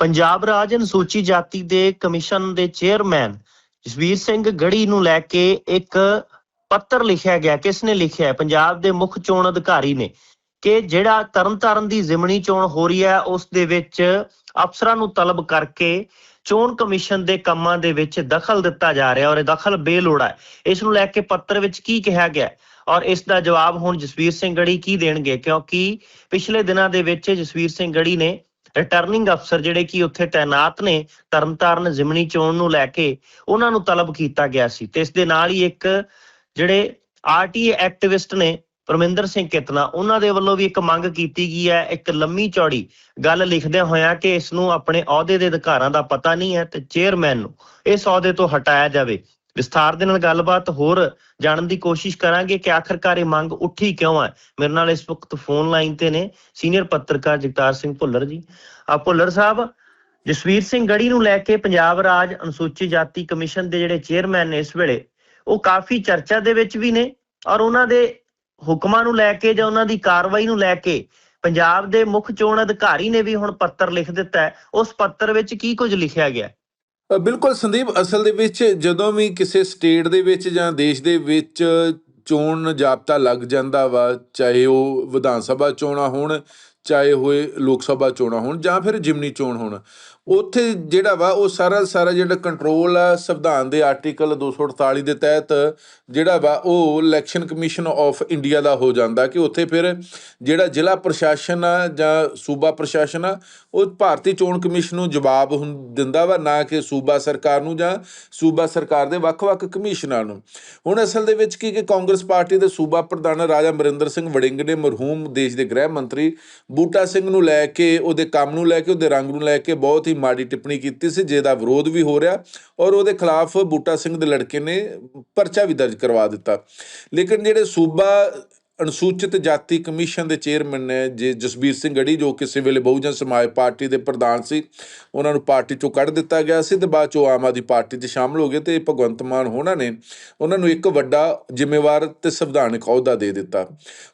ਪੰਜਾਬ ਰਾਜ ਅਨੁਸੂਚੀ ਜਾਤੀ ਦੇ ਕਮਿਸ਼ਨ ਦੇ ਚੇਅਰਮੈਨ ਜਸਵੀਰ ਸਿੰਘ ਗੜੀ ਨੂੰ ਲੈ ਕੇ ਇੱਕ ਪੱਤਰ ਲਿਖਿਆ ਗਿਆ। ਕਿਸ ਨੇ ਲਿਖਿਆ ਪੰਜਾਬ ਦੇ ਮੁੱਖ ਚੋਣ ਅਧਿਕਾਰੀ ਨੇ ਕਿ ਜਿਹੜਾ ਤਰਨਤਾਰਨ ਦੀ ਜ਼ਿਮਨੀ ਚੋਣ ਹੋ ਰਹੀ ਹੈ, ਉਸ ਦੇ ਵਿੱਚ ਅਫਸਰਾਂ ਨੂੰ ਤਲਬ ਕਰਕੇ ਚੋਣ ਕਮਿਸ਼ਨ ਦੇ ਕੰਮਾਂ ਦੇ ਵਿੱਚ ਦਖਲ ਦਿੱਤਾ ਜਾ ਰਿਹਾ ਔਰ ਇਹ ਦਖਲ ਬੇਲੋੜਾ ਹੈ। ਇਸ ਨੂੰ ਲੈ ਕੇ ਪੱਤਰ ਵਿੱਚ ਕੀ ਕਿਹਾ ਗਿਆ ਔਰ ਇਸ ਦਾ ਜਵਾਬ ਹੁਣ ਜਸਵੀਰ ਸਿੰਘ ਗੜੀ ਕੀ ਦੇਣਗੇ? ਕਿਉਂਕਿ ਪਿਛਲੇ ਦਿਨਾਂ ਦੇ ਵਿੱਚ ਜਸਵੀਰ ਸਿੰਘ ਗੜੀ ਨੇ ਰਿਟਰਨਿੰਗ ਅਫਸਰ ਜਿਹੜੇ ਕਿ ਉੱਥੇ ਤਾਇਨਾਤ ਨੇ, ਤਰਨਤਾਰਨ ਜ਼ਿਮਨੀ ਚੋਣ ਨੂੰ ਲੈ ਕੇ ਉਹਨਾਂ ਨੂੰ ਤਲਬ ਕੀਤਾ ਗਿਆ ਸੀ ਤੇ ਇਸ ਦੇ ਨਾਲ ਹੀ ਇੱਕ ਜਿਹੜੇ ਆਰਟੀਏ ਐਕਟਿਵਿਸਟ ਨੇ, ਪਰਮਿੰਦਰ ਸਿੰਘ ਕਿਤਨਾ, ਉਹਨਾਂ ਦੇ ਵੱਲੋਂ ਵੀ ਇੱਕ ਮੰਗ ਕੀਤੀ ਗਈ ਹੈ, ਇੱਕ ਲੰਮੀ ਚੌੜੀ ਗੱਲ ਲਿਖਦਿਆਂ ਹੋਇਆ ਕਿ ਇਸ ਨੂੰ ਆਪਣੇ ਅਹੁਦੇ ਦੇ ਅਧਿਕਾਰਾਂ ਦਾ ਪਤਾ ਨਹੀਂ ਹੈ ਤੇ ਚੇਅਰਮੈਨ ਨੂੰ ਇਸ ਅਹੁਦੇ ਤੋਂ ਹਟਾਇਆ ਜਾਵੇ। ਵਿਸਥਾਰ ਦੇ ਨਾਲ ਗੱਲਬਾਤ ਹੋਰ ਜਾਣਨ ਦੀ ਕੋਸ਼ਿਸ਼ ਕਰਾਂਗੇ ਕਿ ਆਖਰਕਾਰ ਇਹ ਮੰਗ ਉੱਠੀ ਕਿਉਂ ਹੈ। ਮੇਰੇ ਨਾਲ ਇਸ ਵਕਤ ਫੋਨ ਲਾਈਨ ਤੇ ਨੇ ਸੀਨੀਅਰ ਪੱਤਰਕਾਰ ਜਗਤਾਰ ਸਿੰਘ ਭੁੱਲਰ ਜੀ। ਆ ਭੁੱਲਰ ਸਾਹਿਬ, ਜਸਵੀਰ ਸਿੰਘ ਗੜੀ ਨੂੰ ਲੈ ਕੇ ਪੰਜਾਬ ਰਾਜ ਅਨੁਸੂਚਿਤ ਜਾਤੀ ਕਮਿਸ਼ਨ ਦੇ ਜਿਹੜੇ ਚੇਅਰਮੈਨ ਨੇ ਇਸ ਵੇਲੇ, ਉਹ ਕਾਫੀ ਚਰਚਾ ਦੇ ਵਿੱਚ ਵੀ ਨੇ ਔਰ ਉਹਨਾਂ ਦੇ ਹੁਕਮਾਂ ਨੂੰ ਲੈ ਕੇ ਜਾਂ ਉਹਨਾਂ ਦੀ ਕਾਰਵਾਈ ਨੂੰ ਲੈ ਕੇ ਪੰਜਾਬ ਦੇ ਮੁੱਖ ਚੋਣ ਅਧਿਕਾਰੀ ਨੇ ਵੀ ਹੁਣ ਪੱਤਰ ਲਿਖ ਦਿੱਤਾ ਹੈ। ਉਸ ਪੱਤਰ ਵਿੱਚ ਕੀ ਕੁਝ ਲਿਖਿਆ ਗਿਆ ਬਿਲਕੁਲ ਸੰਦੀਪ, ਅਸਲ ਦੇ ਵਿੱਚ ਜਦੋਂ ਵੀ ਕਿਸੇ ਸਟੇਟ ਦੇ ਵਿੱਚ ਜਾਂ ਦੇਸ਼ ਦੇ ਵਿੱਚ ਚੋਣ ਜਾਬਤਾ ਲੱਗ ਜਾਂਦਾ ਵਾ, ਚਾਹੇ ਉਹ ਵਿਧਾਨ ਸਭਾ ਚੋਣਾਂ ਹੋਣ, ਚਾਹੇ ਹੋਏ ਲੋਕ ਸਭਾ ਚੋਣਾਂ ਹੋਣ ਜਾਂ ਫਿਰ ਜਿਮਨੀ ਚੋਣ ਹੋਣ ਉੱਥੇ ਜਿਹੜਾ ਵਾ, ਉਹ ਸਾਰਾ ਸਾਰਾ ਜਿਹੜਾ ਕੰਟਰੋਲ ਆ, ਸੰਵਿਧਾਨ ਦੇ ਆਰਟੀਕਲ 248 ਦੇ ਤਹਿਤ ਜਿਹੜਾ ਵਾ, ਉਹ ਇਲੈਕਸ਼ਨ ਕਮਿਸ਼ਨ ਆਫ ਇੰਡੀਆ ਦਾ ਹੋ ਜਾਂਦਾ ਕਿ ਉੱਥੇ ਫਿਰ ਜਿਹੜਾ ਜ਼ਿਲ੍ਹਾ ਪ੍ਰਸ਼ਾਸਨ ਆ ਜਾਂ ਸੂਬਾ ਪ੍ਰਸ਼ਾਸਨ ਆ, ਉਹ ਭਾਰਤੀ ਚੋਣ ਕਮਿਸ਼ਨ ਨੂੰ ਜਵਾਬ ਹੁੰ- ਦਿੰਦਾ ਵਾ, ਨਾ ਕਿ ਸੂਬਾ ਸਰਕਾਰ ਨੂੰ ਜਾਂ ਸੂਬਾ ਸਰਕਾਰ ਦੇ ਵੱਖ-ਵੱਖ ਕਮਿਸ਼ਨਾਂ ਨੂੰ। ਹੁਣ ਅਸਲ ਦੇ ਵਿੱਚ ਕੀ ਕਿ ਕਾਂਗਰਸ ਪਾਰਟੀ ਦੇ ਸੂਬਾ ਪ੍ਰਧਾਨ ਰਾਜਾ ਅਮਰਿੰਦਰ ਸਿੰਘ ਵੜਿੰਗ ਨੇ ਮਰਹੂਮ ਦੇਸ਼ ਦੇ ਗ੍ਰਹਿ ਮੰਤਰੀ ਬੂਟਾ ਸਿੰਘ ਨੂੰ ਲੈ ਕੇ, ਉਹਦੇ ਕੰਮ ਨੂੰ ਲੈ ਕੇ, ਉਹਦੇ ਰੰਗ ਨੂੰ ਲੈ ਕੇ ਬਹੁਤ ਹੀ ਮਾੜੀ ਟਿੱਪਣੀ ਕੀਤੀ ਸੀ ਜਿਹਦਾ ਵਿਰੋਧ ਵੀ ਹੋ ਰਿਹਾ ਔਰ ਉਹਦੇ ਖਿਲਾਫ ਬੂਟਾ ਸਿੰਘ ਦੇ ਲੜਕੇ ਨੇ ਪਰਚਾ ਵੀ ਦਰਜ ਕਰਵਾ ਦਿੱਤਾ। ਲੇਕਿਨ ਜਿਹੜੇ ਸੂਬਾ ਅਨੁਸੂਚਿਤ ਜਾਤੀ ਕਮਿਸ਼ਨ ਦੇ ਚੇਅਰਮੈਨ ਨੇ, ਜੇ ਜਸਬੀਰ ਸਿੰਘ ਗੜੀ, ਜੋ ਕਿਸੇ ਵੇਲੇ ਬਹੁਜਨ ਸਮਾਜ ਪਾਰਟੀ ਦੇ ਪ੍ਰਧਾਨ ਸੀ, ਉਹਨਾਂ ਨੂੰ ਪਾਰਟੀ ਚੋਂ ਕੱਢ ਦਿੱਤਾ ਗਿਆ ਸੀ ਤੇ ਬਾਅਦ ਚੋਂ ਆਮ ਆਦਮੀ ਪਾਰਟੀ 'ਚ ਸ਼ਾਮਲ ਹੋ ਗਏ ਤੇ ਭਗਵੰਤ ਮਾਨ ਹੋਣਾ ਨੇ ਉਹਨਾਂ ਨੂੰ ਇੱਕ ਵੱਡਾ ਜ਼ਿੰਮੇਵਾਰ ਤੇ ਸੰਵਿਧਾਨਕ ਅਹੁਦਾ ਦੇ ਦਿੱਤਾ।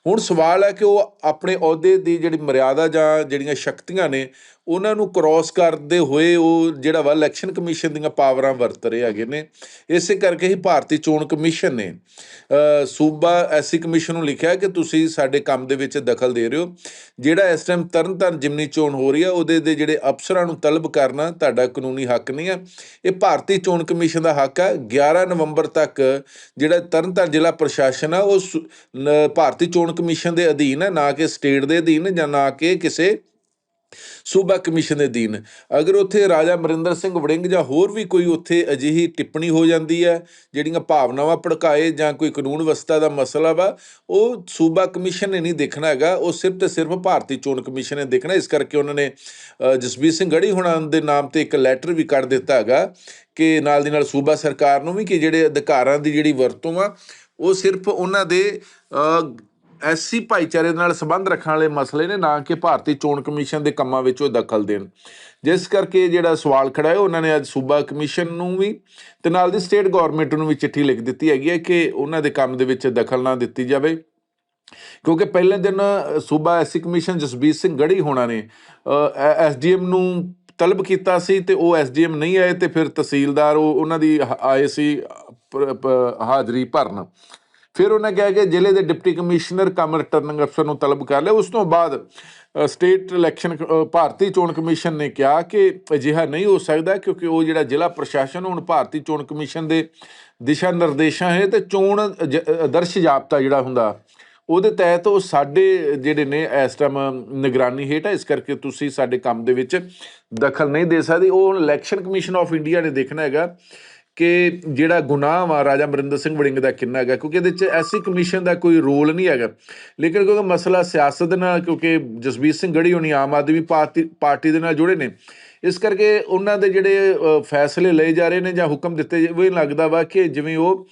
ਹੁਣ ਸਵਾਲ ਹੈ ਕਿ ਉਹ ਆਪਣੇ ਅਹੁਦੇ ਦੀ ਜਿਹੜੀ ਮਰਿਆਦਾ ਜਾਂ ਜਿਹੜੀਆਂ ਸ਼ਕਤੀਆਂ ਨੇ ਉਹਨਾਂ ਨੂੰ ਕ੍ਰਾਸ ਕਰਦੇ ਹੋਏ ਉਹ ਜਿਹੜਾ ਵਾ ਇਲੈਕਸ਼ਨ ਕਮਿਸ਼ਨ ਦੀਆਂ ਪਾਵਰਾਂ ਵਰਤ ਰਹੇ ਹੈਗੇ ਨੇ। ਇਸੇ ਕਰਕੇ ਹੀ ਭਾਰਤੀ ਚੋਣ ਕਮਿਸ਼ਨ ਨੇ ਸੂਬਾ ਐਸਸੀ ਕਮਿਸ਼ਨ ਨੂੰ ਲਿਖਿਆ ਕਿ ਤੁਸੀਂ ਸਾਡੇ ਕੰਮ ਦੇ ਵਿੱਚ ਦਖਲ ਦੇ ਰਹੇ ਹੋ। ਜਿਹੜਾ ਇਸ ਟਾਈਮ ਤਰਨਤਾਰਨ ਜਿਮਨੀ ਚੋਣ ਹੋ ਰਹੀ ਹੈ ਉਹਦੇ ਦੇ ਜਿਹੜੇ ਅਫਸਰਾਂ ਨੂੰ ਤਲਬ ਕਰਨਾ ਤੁਹਾਡਾ ਕਾਨੂੰਨੀ ਹੱਕ ਨਹੀਂ ਹੈ ਇਹ ਭਾਰਤੀ ਚੋਣ ਕਮਿਸ਼ਨ ਦਾ ਹੱਕ ਹੈ 11 ਨਵੰਬਰ ਤੱਕ ਜਿਹੜਾ ਤਰਨਤਾਰਨ ਜ਼ਿਲ੍ਹਾ ਪ੍ਰਸ਼ਾਸਨ ਆ, ਉਹ ਸੁ- ਭਾਰਤੀ ਚੋਣ ਕਮਿਸ਼ਨ ਦੇ ਅਧੀਨ ਹੈ ਨਾ ਕਿ ਸਟੇਟ ਦੇ ਅਧੀਨ ਜਾਂ ਨਾ ਕਿ ਕਿਸੇ ਸੂਬਾ ਕਮਿਸ਼ਨ ਦੇ ਅਧੀਨ। ਅਗਰ ਉੱਥੇ ਰਾਜਾ ਅਮਰਿੰਦਰ ਸਿੰਘ ਵੜਿੰਗ ਜਾਂ ਹੋਰ ਵੀ ਕੋਈ ਉੱਥੇ ਅਜਿਹੀ ਟਿੱਪਣੀ ਹੋ ਜਾਂਦੀ ਹੈ, ਜਿਹੜੀਆਂ ਭਾਵਨਾਵਾਂ ਭੜਕਾਏ ਜਾਂ ਕੋਈ ਕਾਨੂੰਨ ਵਿਵਸਥਾ ਦਾ ਮਸਲਾ ਵਾ, ਉਹ ਸੂਬਾ ਕਮਿਸ਼ਨ ਨੇ ਨਹੀਂ ਦੇਖਣਾ ਹੈਗਾ। ਉਹ ਸਿਰਫ ਤੇ ਸਿਰਫ ਭਾਰਤੀ ਚੋਣ ਕਮਿਸ਼ਨ ਨੇ ਦੇਖਣਾ। ਇਸ ਕਰਕੇ ਉਹਨਾਂ ਨੇ ਜਸਬੀਰ ਸਿੰਘ ਗੜੀ ਹੁਣਾਂ ਦੇ ਨਾਮ ਤੇ ਇੱਕ ਲੈਟਰ ਵੀ ਕੱਢ ਦਿੱਤਾ ਹੈਗਾ ਕਿ ਨਾਲ ਦੀ ਨਾਲ ਸੂਬਾ ਸਰਕਾਰ ਨੂੰ ਵੀ ਕਿ ਜਿਹੜੇ ਅਧਿਕਾਰਾਂ ਦੀ ਜਿਹੜੀ ਵਰਤੋਂ ਆ, ਉਹ ਸਿਰਫ ਉਹਨਾਂ ਦੇ ਐਸਸੀ ਭਾਈਚਾਰੇ ਦੇ ਨਾਲ ਸੰਬੰਧ ਰੱਖਣ ਵਾਲੇ ਮਸਲੇ ਨੇ, ਨਾ ਕਿ ਭਾਰਤੀ ਚੋਣ ਕਮਿਸ਼ਨ ਦੇ ਕੰਮਾਂ ਵਿੱਚ ਉਹ ਦਖਲ ਦੇਣ। ਜਿਸ ਕਰਕੇ ਜਿਹੜਾ ਸਵਾਲ ਖੜਾ ਹੈ, ਉਹਨਾਂ ਨੇ ਅੱਜ ਸੂਬਾ ਕਮਿਸ਼ਨ ਨੂੰ ਵੀ ਤੇ ਨਾਲ ਦੀ ਸਟੇਟ ਗਵਰਨਮੈਂਟ ਨੂੰ ਵੀ ਚਿੱਠੀ ਲਿਖ ਦਿੱਤੀ ਹੈਗੀ ਹੈ ਕਿ ਉਹਨਾਂ ਦੇ ਕੰਮ ਦੇ ਵਿੱਚ ਦਖਲ ਨਾ ਦਿੱਤੀ ਜਾਵੇ। ਕਿਉਂਕਿ ਪਹਿਲੇ ਦਿਨ ਸੂਬਾ ਐਸਸੀ ਕਮਿਸ਼ਨ ਜਸਬੀਰ ਸਿੰਘ ਗੜੀ ਹੋਣਾ ਨੇ ਐਸਡੀਐਮ ਨੂੰ ਤਲਬ ਕੀਤਾ ਸੀ ਤੇ ਉਹ ਐਸਡੀਐਮ ਨਹੀਂ ਆਏ ਤੇ ਫਿਰ ਤਹਿਸੀਲਦਾਰ ਉਹ ਉਹਨਾਂ ਦੀ ਹ- ਆਏ ਸੀ ਹਾਜ਼ਰੀ ਭਰਨ। ਫਿਰ ਉਹਨਾਂ ਕਿਹਾ ਕਿ ਜ਼ਿਲ੍ਹੇ ਦੇ ਡਿਪਟੀ ਕਮਿਸ਼ਨਰ ਕਮ ਰਿਟਰਨਿੰਗ ਅਫਸਰ ਨੂੰ ਤਲਬ ਕਰ ਲਿਆ। ਉਸ ਤੋਂ ਬਾਅਦ ਸਟੇਟ ਇਲੈਕਸ਼ਨ ਕ- ਭਾਰਤੀ ਚੋਣ ਕਮਿਸ਼ਨ ਨੇ ਕਿਹਾ ਕਿ ਅਜਿਹਾ ਨਹੀਂ ਹੋ ਸਕਦਾ ਕਿਉਂਕਿ ਉਹ ਜਿਹੜਾ ਜ਼ਿਲ੍ਹਾ ਪ੍ਰਸ਼ਾਸਨ, ਹੁਣ ਭਾਰਤੀ ਚੋਣ ਕਮਿਸ਼ਨ ਦੇ ਦਿਸ਼ਾ ਨਿਰਦੇਸ਼ਾਂ ਹੈ ਤੇ ਚੋਣ ਜ- ਆਦਰਸ਼ ਜਾਬਤਾ ਜਿਹੜਾ ਹੁੰਦਾ, ਉਹਦੇ ਤਹਿਤ ਉਹ ਸਾਡੇ ਜਿਹੜੇ ਨੇ ਇਸ ਟਾਈਮ ਨਿਗਰਾਨੀ ਹੇਠ ਹੈ ਇਸ ਕਰਕੇ ਤੁਸੀਂ ਸਾਡੇ ਕੰਮ ਦੇ ਵਿੱਚ ਦਖਲ ਨਹੀਂ ਦੇ ਸਕਦੇ। ਉਹ ਹੁਣ ਇਲੈਕਸ਼ਨ ਕਮਿਸ਼ਨ ਆਫ ਇੰਡੀਆ ਨੇ ਦੇਖਣਾ ਹੈਗਾ ਕਿ ਜਿਹੜਾ ਗੁਨਾਹ ਵਾ ਰਾਜਾ ਅਮਰਿੰਦਰ ਸਿੰਘ ਵੜਿੰਗ ਦਾ ਕਿੰਨਾ ਹੈਗਾ, ਕਿਉਂਕਿ ਇਹਦੇ ਵਿੱਚ ਐਸੀ ਕਮਿਸ਼ਨ ਦਾ ਕੋਈ ਰੋਲ ਨਹੀਂ ਹੈਗਾ। ਲੇਕਿਨ ਕਿਉਂਕਿ ਮਸਲਾ ਸਿਆਸਤ ਦੇ ਨਾਲ, ਕਿਉਂਕਿ ਜਸਬੀਰ ਸਿੰਘ ਗੜੀ ਹੋਣੀ ਆਮ ਆਦਮੀ ਪਾਰਟੀ ਪਾਰਟੀ ਦੇ ਨਾਲ ਜੁੜੇ ਨੇ ਇਸ ਕਰਕੇ ਉਹਨਾਂ ਦੇ ਜਿਹੜੇ ਫੈਸਲੇ ਲਏ ਜਾ ਰਹੇ ਨੇ ਜਾਂ ਹੁਕਮ ਦਿੱਤੇ ਉਹ ਲੱਗਦਾ ਵਾ ਕਿ ਜਿਵੇਂ ਉਹ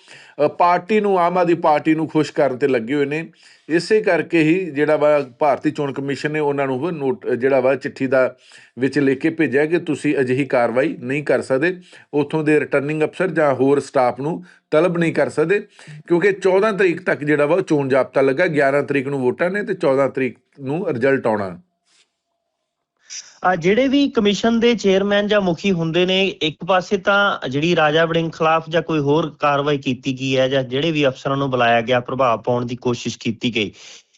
ਪਾਰਟੀ ਨੂੰ, ਆਮ ਆਦਮੀ ਪਾਰਟੀ ਨੂੰ ਖੁਸ਼ ਕਰਨ ਤੇ ਲੱਗੇ ਹੋਏ ਨੇ, ਇਸੇ ਕਰਕੇ ਹੀ ਜਿਹੜਾ ਵਾ ਭਾਰਤੀ ਚੋਣ ਕਮਿਸ਼ਨ ਨੇ ਉਹਨਾਂ ਨੂੰ ਨੋਟ, ਜਿਹੜਾ ਵਾ ਚਿੱਠੀ ਦਾ ਵਿੱਚ ਲਿਖ ਕੇ ਭੇਜਿਆ ਕਿ ਤੁਸੀਂ ਅਜਿਹੀ ਕਾਰਵਾਈ ਨਹੀਂ ਕਰ ਸਕਦੇ, ਉਥੋਂ ਦੇ ਰਿਟਰਨਿੰਗ ਅਫਸਰ ਜਾਂ ਹੋਰ ਸਟਾਫ ਨੂੰ ਤਲਬ ਨਹੀਂ ਕਰ ਸਕਦੇ, ਕਿਉਂਕਿ 14 ਤਰੀਕ ਤੱਕ ਜਿਹੜਾ ਵਾ ਉਹ ਚੋਣ ਜਾਬਤਾ ਲੱਗਾ 11 ਤਰੀਕ ਨੂੰ ਵੋਟਾਂ ਨੇ ਤੇ 14 ਤਰੀਕ ਨੂੰ ਰਿਜ਼ਲਟ ਆਉਣਾ। ਜਿਹੜੇ ਵੀ ਕਮਿਸ਼ਨ ਦੇ ਚੇਅਰਮੈਨ ਜਾਂ ਮੁਖੀ ਹੁੰਦੇ ਨੇ, ਇੱਕ ਪਾਸੇ ਤਾਂ ਜਿਹੜੀ ਰਾਜਾ ਵੜਿੰਗ ਖਿਲਾਫ ਜਾਂ ਕੋਈ ਹੋਰ ਕਾਰਵਾਈ ਕੀਤੀ ਗਈ ਹੈ ਜਾਂ ਜਿਹੜੇ ਵੀ ਅਫਸਰਾਂ ਨੂੰ ਬੁਲਾਇਆ ਗਿਆ, ਪ੍ਰਭਾਵ ਪਾਉਣ ਦੀ ਕੋਸ਼ਿਸ਼ ਕੀਤੀ ਗਈ,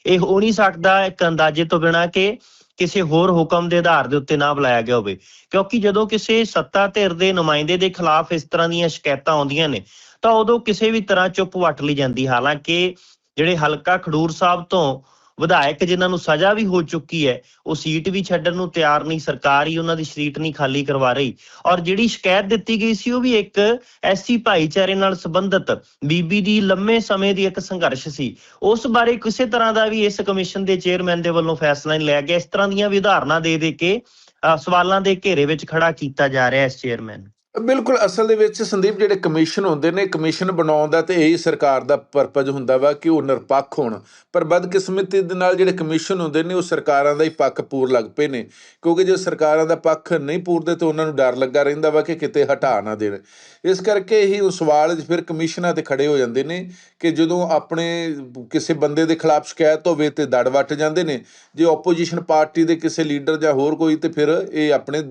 ਇਹ ਹੋ ਨਹੀਂ ਸਕਦਾ ਇੱਕ ਅੰਦਾਜ਼ੇ ਤੋਂ ਬਿਨਾ ਕਿ ਕਿਸੇ ਹੋਰ ਹੁਕਮ ਦੇ ਆਧਾਰ ਦੇ ਉੱਤੇ ਨਾ ਬੁਲਾਇਆ ਗਿਆ ਹੋਵੇ, ਕਿਉਂਕਿ ਜਦੋਂ ਕਿਸੇ ਸੱਤਾ ਧਿਰ ਦੇ ਨੁਮਾਇੰਦੇ ਦੇ ਖਿਲਾਫ ਇਸ ਤਰ੍ਹਾਂ ਦੀਆਂ ਸ਼ਿਕਾਇਤਾਂ ਆਉਂਦੀਆਂ ਨੇ, ਤਾਂ ਉਦੋਂ ਕਿਸੇ ਵੀ ਤਰ੍ਹਾਂ ਚੁੱਪ ਵੱਟ ਲਈ ਜਾਂਦੀ, ਹਾਲਾਂਕਿ ਜਿਹੜੇ ਹਲਕਾ ਖਡੂਰ ਸਾਹਿਬ ਤੋਂ ਵਿਧਾਇਕ ਜਿਨ੍ਹਾਂ ਨੂੰ ਸਜ਼ਾ ਵੀ ਹੋ ਚੁੱਕੀ ਹੈ ਉਹ ਸੀਟ ਵੀ ਛੱਡਣ ਨੂੰ ਤਿਆਰ ਨਹੀਂ ਸਰਕਾਰ ਹੀ ਉਹਨਾਂ ਦੀ ਸੀਟ ਨਹੀਂ ਖਾਲੀ ਕਰਵਾ ਰਹੀ। ਔਰ ਜਿਹੜੀ ਸ਼ਿਕਾਇਤ ਦਿੱਤੀ ਗਈ ਸੀ ਉਹ ਵੀ ਇੱਕ ਐਸੀ ਭਾਈਚਾਰੇ ਨਾਲ ਸੰਬੰਧਿਤ ਬੀਬੀ ਦੀ ਲੰਮੇ ਸਮੇਂ ਦੀ ਇੱਕ ਸੰਘਰਸ਼ ਸੀ। ਉਸ ਬਾਰੇ ਕਿਸੇ ਤਰ੍ਹਾਂ ਦਾ ਵੀ ਇਸ ਕਮਿਸ਼ਨ ਦੇ ਚੇਅਰਮੈਨ ਦੇ ਵੱਲੋਂ ਫੈਸਲਾ ਨਹੀਂ ਲਿਆ ਗਿਆ। ਇਸ ਤਰ੍ਹਾਂ ਦੀਆਂ ਵੀ ਉਦਾਹਰਨਾਂ ਦੇ ਦੇ ਕੇ ਅਹ, ਸਵਾਲਾਂ ਦੇ ਘੇਰੇ ਵਿੱਚ ਖੜਾ ਕੀਤਾ ਜਾ ਰਿਹਾ ਹੈ ਇਸ ਚੇਅਰਮੈਨ। ਬਿਲਕੁਲ, ਅਸਲ ਦੇ ਵਿੱਚ ਸੰਦੀਪ, ਜਿਹੜੇ ਕਮਿਸ਼ਨ ਹੁੰਦੇ ਨੇ, ਕਮਿਸ਼ਨ ਬਣਾਉਣ ਦਾ ਤੇ ਇਹੀ ਸਰਕਾਰ ਦਾ ਪਰਪਸ ਹੁੰਦਾ ਵਾ ਕਿ ਉਹ ਨਿਰਪੱਖ ਹੋਣ। ਪਰ ਬਦਕਿਸਮਤੀ ਦੇ ਨਾਲ ਜਿਹੜੇ ਕਮਿਸ਼ਨ ਹੁੰਦੇ ਨੇ, ਉਹ ਸਰਕਾਰਾਂ ਦਾ ਹੀ ਪੱਖ ਪੂਰ ਲੱਗ ਪਏ ਨੇ। ਕਿਉਂਕਿ ਜੇ ਸਰਕਾਰਾਂ ਦਾ ਪੱਖ ਨਹੀਂ ਪੂਰਦੇ ਤਾਂ ਉਹਨਾਂ ਨੂੰ ਡਰ ਲੱਗਾ ਰਹਿੰਦਾ ਵਾ ਕਿ ਕਿਤੇ ਹਟਾ ਨਾ ਦੇਣ। ਇਸ ਕਰਕੇ ਇਹੀ ਉਹ ਸਵਾਲ ਫਿਰ ਕਮਿਸ਼ਨਾਂ ਤੇ ਖੜੇ ਹੋ ਜਾਂਦੇ ਨੇ ਕਿ ਜਦੋਂ ਆਪਣੇ ਕਿਸੇ ਬੰਦੇ ਦੇ ਖਿਲਾਫ ਸ਼ਿਕਾਇਤ ਹੋਵੇ ਤੇ ਦੜ ਵੱਟ ਜਾਂਦੇ ਨੇ। ਜੇ ਆਪੋਜੀਸ਼ਨ ਪਾਰਟੀ ਦੇ ਕਿਸੇ ਲੀਡਰ ਜਾਂ ਹੋਰ ਕੋਈ ਤੇ ਫਿਰ ਇਹ ਆਪਣੇ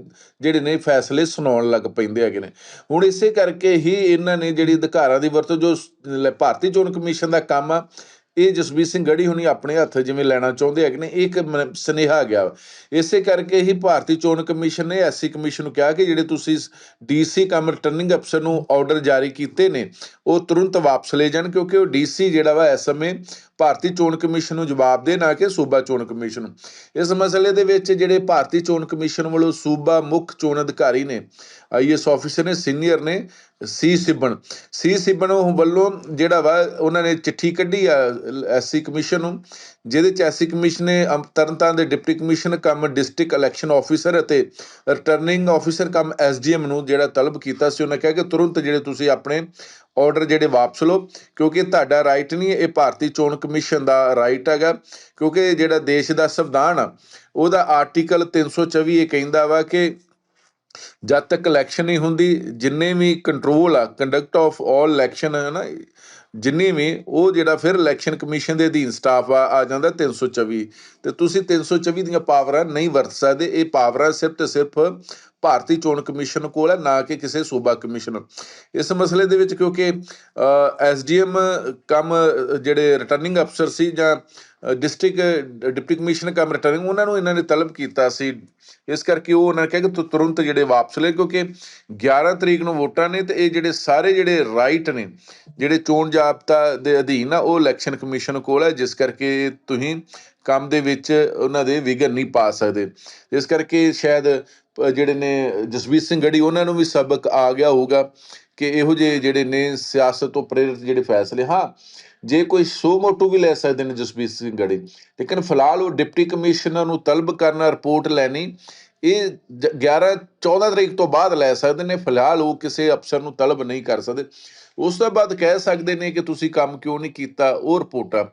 ਜਿਹੜੇ ਨੇ ਫੈਸਲੇ ਸੁਣਾਉਣ ਲੱਗ ਪੈਂਦੇ ਹੈਗੇ ਨੇ ਹੁਣ ਇਸੇ ਕਰਕੇ ਹੀ ਇਹਨਾਂ ਨੇ ਜਿਹੜੀ ਅਧਿਕਾਰਾਂ ਦੀ ਵਰਤੋਂ, ਜੋ ਭਾਰਤੀ ਚੋਣ ਕਮਿਸ਼ਨ ਦਾ ਕੰਮ ਆ, ਇਹ ਜਸਬੀਰ ਸਿੰਘ ਗੜੀ ਹੁਣੀ ਆਪਣੇ ਹੱਥ ਜਿਵੇਂ ਲੈਣਾ ਚਾਹੁੰਦੇ ਹੈਗੇ ਨੇ, ਇਹ ਇੱਕ ਮ- ਸੁਨੇਹਾ ਗਿਆ ਵਾ। ਇਸੇ ਕਰਕੇ ਹੀ ਭਾਰਤੀ ਚੋਣ ਕਮਿਸ਼ਨ ਨੇ ਐਸਸੀ ਕਮਿਸ਼ਨ ਨੂੰ ਕਿਹਾ ਕਿ ਜਿਹੜੇ ਤੁਸੀਂ ਡੀਸੀ ਕਮ ਰਿਟਰਨਿੰਗ ਅਫਸਰ ਨੂੰ ਆਰਡਰ ਜਾਰੀ ਕੀਤੇ ਨੇ, ਉਹ ਤੁਰੰਤ ਵਾਪਸ ਲੈ ਜਾਣ, ਕਿਉਂਕਿ ਉਹ ਡੀਸੀ ਜਿਹੜਾ ਵਾ ਇਸ ਸਮੇਂ ਭਾਰਤੀ ਚੋਣ ਕਮਿਸ਼ਨ ਨੂੰ ਜਵਾਬ ਦੇ ਨਾ ਕਿ ਸੂਬਾ ਚੋਣ ਕਮਿਸ਼ਨ ਨੂੰ? ਇਸ ਮਸਲੇ ਦੇ ਵਿੱਚ ਜਿਹੜੇ ਭਾਰਤੀ ਚੋਣ ਕਮਿਸ਼ਨ ਵੱਲੋਂ ਸੂਬਾ ਮੁੱਖ ਚੋਣ ਅਧਿਕਾਰੀ ਨੇ, ਆਈਐਸ ਆਫੀਸਰ ਨੇ, ਸੀਨੀਅਰ ਨੇ, ਸੀ ਸਿਬਨ ਸੀ ਸਿਬਨ ਵੱਲੋਂ ਜਿਹੜਾ ਵਾ ਉਹਨਾਂ ਨੇ ਚਿੱਠੀ ਕੱਢੀ ਆ ਐਸਸੀ ਕਮਿਸ਼ਨ ਨੂੰ, ਜਿਹਦੇ ਚ ਐਸਸੀ ਕਮਿਸ਼ਨ ਨੇ ਅਮ- ਤਰਨਤਾਰਨ ਦੇ deputy commission cum district election officer ਅਤੇ ਰਿਟਰਨਿੰਗ ਆਫੀਸਰ ਕਮ ਐਸਡੀਐਮ ਨੂੰ ਜਿਹੜਾ ਤਲਬ ਕੀਤਾ ਸੀ, ਉਹਨਾਂ ਕਿਹਾ ਕਿ ਤੁਰੰਤ ਜਿਹੜੇ ਤੁਸੀਂ ਆਪਣੇ ਆਰਡਰ ਜਿਹੜੇ ਵਾਪਸ ਲਓ, ਕਿਉਂਕਿ ਤੁਹਾਡਾ ਰਾਈਟ ਨਹੀਂ, ਇਹ ਭਾਰਤੀ ਚੋਣ ਕਮਿਸ਼ਨ ਦਾ ਰਾਈਟ ਹੈਗਾ, ਕਿਉਂਕਿ ਜਿਹੜਾ ਦੇਸ਼ ਦਾ ਸੰਵਿਧਾਨ ਆ, ਉਹਦਾ ਆਰਟੀਕਲ 324 ਇਹ ਕਹਿੰਦਾ ਵਾ ਕਿ ਜਦ ਤੱਕ ਇਲੈਕਸ਼ਨ ਨਹੀਂ ਹੁੰਦੀ, ਜਿੰਨੇ ਵੀ ਕੰਟਰੋਲ ਆ ਕੰਡਕਟ ਆਫ ਆਲ ਇਲੈਕਸ਼ਨ ਹੈ ਨਾ ਜਿੰਨੀ ਵੀ, ਉਹ ਜਿਹੜਾ ਫਿਰ ਇਲੈਕਸ਼ਨ ਕਮਿਸ਼ਨ ਦੇ ਅਧੀਨ ਸਟਾਫ ਆ ਆ ਜਾਂਦਾ 324 ਤੇ ਤੁਸੀਂ 324 ਦੀਆਂ ਪਾਵਰਾਂ ਨਹੀਂ ਵਰਤ ਸਕਦੇ, ਇਹ ਪਾਵਰਾਂ ਸਿਰਫ ਤੇ ਸਿਰਫ ਭਾਰਤੀ ਚੋਣ ਕਮਿਸ਼ਨ ਕੋਲ ਹੈ, ਨਾ ਕਿ ਕਿਸੇ ਸੂਬਾ ਕਮਿਸ਼ਨ। ਇਸ ਮਸਲੇ ਦੇ ਵਿੱਚ ਕਿਉਂਕਿ ਐਸਡੀਐਮ ਕੰਮ ਜਿਹੜੇ ਰਿਟਰਨਿੰਗ ਅਫਸਰ ਸੀ ਜਾਂ district deputy commissioner cum returning ਉਹਨਾਂ ਨੂੰ ਇਹਨਾਂ ਨੇ ਤਲਬ ਕੀਤਾ ਸੀ। ਇਸ ਕਰਕੇ ਉਹ ਉਹਨਾਂ ਨੇ ਕਿਹਾ ਕਿ ਤੁ- ਤੁਰੰਤ ਜਿਹੜੇ ਵਾਪਸ ਲੈ ਕਿਉਂਕਿ 11 ਤਰੀਕ ਨੂੰ ਵੋਟਾਂ ਨੇ ਤੇ ਇਹ ਜਿਹੜੇ ਸਾਰੇ ਜਿਹੜੇ ਰਾਈਟ ਨੇ, ਜਿਹੜੇ ਚੋਣ ਜਾਬਤਾ ਦੇ ਅਧੀਨ ਆ ਉਹ ਇਲੈਕਸ਼ਨ ਕਮਿਸ਼ਨ ਕੋਲ ਹੈ, ਜਿਸ ਕਰਕੇ ਤੁਸੀਂ ਕੰਮ ਦੇ ਵਿੱਚ ਉਹਨਾਂ ਦੇ ਵਿਘਨ ਨਹੀਂ ਪਾ ਸਕਦੇ। ਇਸ ਕਰਕੇ ਸ਼ਾਇਦ ਜਿਹੜੇ ਨੇ ਜਸਵੀਰ ਸਿੰਘ ਗੜੀ, ਉਹਨਾਂ ਨੂੰ ਵੀ ਸਬਕ ਆ ਗਿਆ ਹੋਊਗਾ ਕਿ ਇਹੋ ਜਿਹੇ ਜਿਹੜੇ ਨੇ ਸਿਆਸਤ ਤੋਂ ਪ੍ਰੇਰਿਤ ਜਿਹੜੇ ਫੈਸਲੇ, ਹਾਂ, ਜੇ ਕੋਈ ਸੋ ਮੋਟੂ ਵੀ ਲੈ ਸਕਦੇ ਨੇ ਜਸਵੀਰ ਸਿੰਘ ਗੜੀ, ਲੇਕਿਨ ਫਿਲਹਾਲ ਉਹ ਡਿਪਟੀ ਕਮਿਸ਼ਨਰ ਨੂੰ ਤਲਬ ਕਰਨਾ ਰਿਪੋਰਟ ਲੈਣੀ, ਇਹ ਜ- 11 14 ਤਰੀਕ ਤੋਂ ਬਾਅਦ ਲੈ ਸਕਦੇ ਨੇ, ਫਿਲਹਾਲ ਉਹ ਕਿਸੇ ਅਫਸਰ ਨੂੰ ਤਲਬ ਨਹੀਂ ਕਰ ਸਕਦੇ। ਉਸ ਤੋਂ ਬਾਅਦ ਕਹਿ ਸਕਦੇ ਨੇ ਕਿ ਤੁਸੀਂ ਕੰਮ ਕਿਉਂ ਨਹੀਂ ਕੀਤਾ, ਉਹ ਰਿਪੋਰਟਾਂ।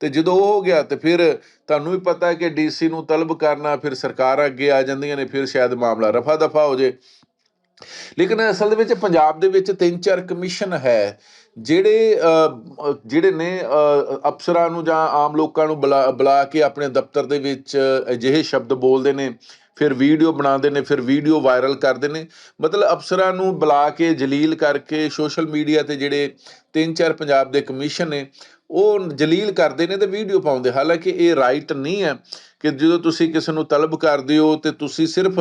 ਤੇ ਜਦੋਂ ਉਹ ਹੋ ਗਿਆ, ਤੇ ਫਿਰ ਤੁਹਾਨੂੰ ਵੀ ਪਤਾ ਹੈ ਕਿ ਡੀਸੀ ਨੂੰ ਤਲਬ ਕਰਨਾ, ਫਿਰ ਸਰਕਾਰਾਂ ਅੱਗੇ ਆ ਜਾਂਦੀਆਂ ਨੇ, ਫਿਰ ਸ਼ਾਇਦ ਮਾਮਲਾ ਰਫਾ ਦਫਾ ਹੋ ਜੇ। ਲੇਕਿਨ ਅਸਲ ਦੇ ਵਿੱਚ ਪੰਜਾਬ ਦੇ ਵਿੱਚ ਤਿੰਨ ਚਾਰ ਕਮਿਸ਼ਨ ਹੈ, ਜਿਹੜੇ ਜਿਹੜੇ ਨੇ ਅਫਸਰਾਂ ਨੂੰ ਜਾਂ ਆਮ ਲੋਕਾਂ ਨੂੰ ਬੁਲਾ ਬੁਲਾ ਕੇ ਆਪਣੇ ਦਫ਼ਤਰ ਦੇ ਵਿੱਚ ਅਜਿਹੇ ਸ਼ਬਦ ਬੋਲਦੇ ਨੇ। ਫਿਰ ਵੀਡੀਓ ਬਣਾਉਂਦੇ ਨੇ, ਫਿਰ ਵੀਡੀਓ ਵਾਇਰਲ ਕਰਦੇ ਨੇ। ਮਤਲਬ ਅਫਸਰਾਂ ਨੂੰ ਬੁਲਾ ਕੇ ਜਲੀਲ ਕਰਕੇ ਸੋਸ਼ਲ ਮੀਡੀਆ ਤੇ ਜਿਹੜੇ ਤਿੰਨ ਚਾਰ ਪੰਜਾਬ ਦੇ ਕਮਿਸ਼ਨ ਨੇ, ਉਹ ਜਲੀਲ ਕਰਦੇ ਨੇ ਤੇ ਵੀਡੀਓ ਪਾਉਂਦੇ। ਹਾਲਾਂਕਿ ਇਹ ਰਾਈਟ ਨਹੀਂ ਹੈ ਕਿ ਜਦੋਂ ਤੁਸੀਂ ਕਿਸੇ ਨੂੰ ਤਲਬ ਕਰਦੇ ਹੋ ਤੇ ਤੁਸੀਂ ਸਿਰਫ